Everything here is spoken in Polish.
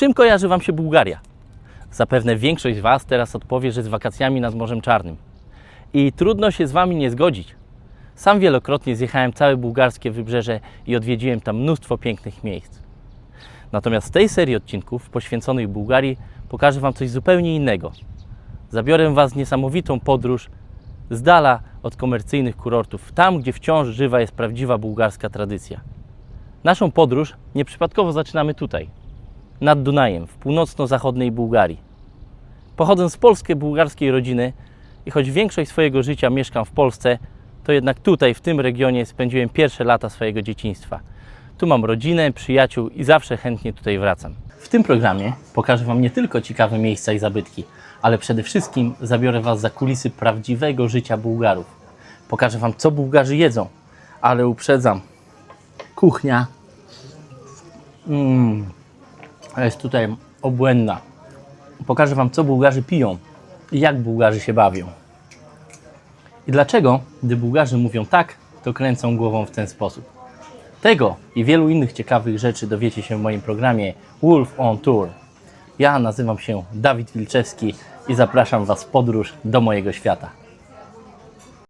czym kojarzy Wam się Bułgaria? Zapewne większość z Was teraz odpowie, że z wakacjami nad Morzem Czarnym. I trudno się z Wami nie zgodzić. Sam wielokrotnie zjechałem całe bułgarskie wybrzeże i odwiedziłem tam mnóstwo pięknych miejsc. Natomiast w tej serii odcinków poświęconych Bułgarii pokażę Wam coś zupełnie innego. Zabiorę Was w niesamowitą podróż z dala od komercyjnych kurortów, tam gdzie wciąż żywa jest prawdziwa bułgarska tradycja. Naszą podróż nieprzypadkowo zaczynamy tutaj, nad Dunajem, w północno-zachodniej Bułgarii. Pochodzę z polskiej-bułgarskiej rodziny i choć większość swojego życia mieszkam w Polsce, to jednak tutaj, w tym regionie, spędziłem pierwsze lata swojego dzieciństwa. Tu mam rodzinę, przyjaciół i zawsze chętnie tutaj wracam. W tym programie pokażę Wam nie tylko ciekawe miejsca i zabytki, ale przede wszystkim zabiorę Was za kulisy prawdziwego życia Bułgarów. Pokażę Wam, co Bułgarzy jedzą, ale uprzedzam, kuchnia mm, jest tutaj obłędna. Pokażę Wam, co Bułgarzy piją i jak Bułgarzy się bawią. I dlaczego, gdy Bułgarzy mówią tak, to kręcą głową w ten sposób. Tego i wielu innych ciekawych rzeczy dowiecie się w moim programie Wolf on Tour. Ja nazywam się Dawid Wilczewski i zapraszam Was w podróż do mojego świata.